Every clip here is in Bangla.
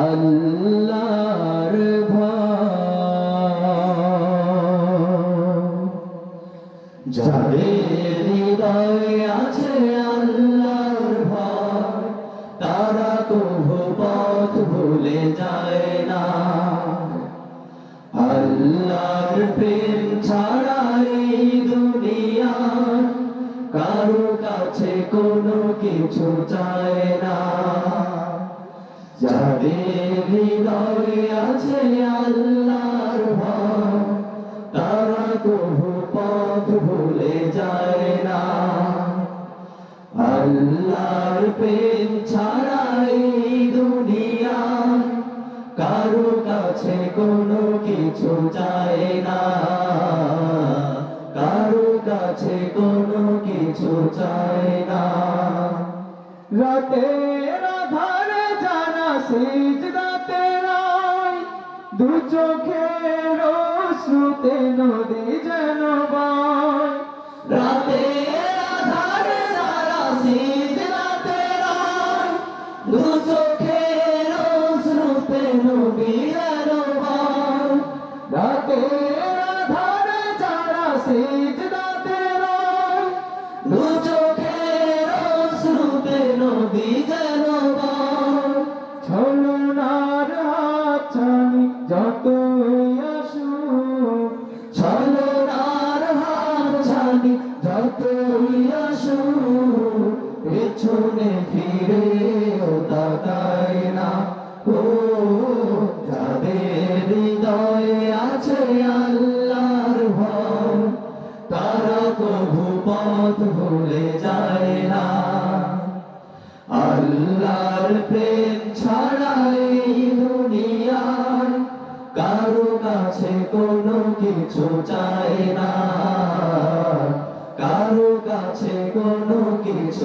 আল্লাহর যাদের হৃদয়ে আছে আল্লাহর ভয়, তারা কভু পথ ভুলে যায় না। আল্লাহর প্রেম ছাড়া এই দুনিয়া কারও কাছে কোনো কিছু চায় না। যাদের হৃদয়ে তারা কভু পথ ভুলে যায় না। আল্লাহর প্রেম ছাড়া কারও কাছে কোনো কিছু চায় না। কারও কাছে কোনো কিছু চায় না। জানা সিজদাতে রায়, দু চোখের শ্রুতে নদী যেন বয়। রাতের আধারে জানা সিজদাতে রায়, দু চোখের শ্রুতে নদী যেন বয়। রাতের আধারে যারা সিজদাতে রায়, দু চোখের শ্রুতে নদী যেন ছলনার আসুক পেছনে ফিরে ও তাকায় না। ও, যাদের হৃদয়ে আছে আল্লাহর ভয়, তারা কভু পথ ভুলে যায় না। আল্লাহর প্রেম ছাড়া এই দুনিয়ায় কারও কাছে কোনো কিছু চায় না।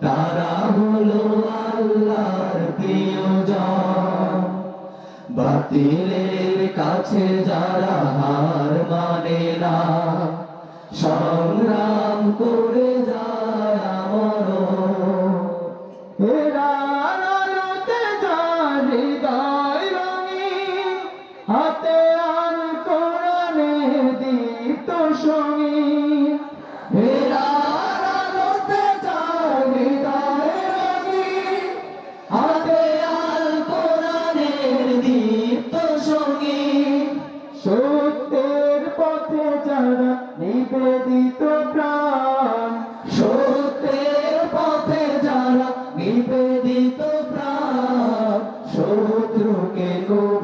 তারা হলো আল্লাহর প্রিয়জন বাতিলের কাছে যারা হার মানে না, সংগ্রাম করে যায় আমর হৃদয় হাতে আল কোরআনের দীপ্ত সঙ্গীন সত্যের পথে যারা নিবেদিত প্রাণ সত্যের পথে যারা নিবেদিত প্রাণ শত্রুকে কভু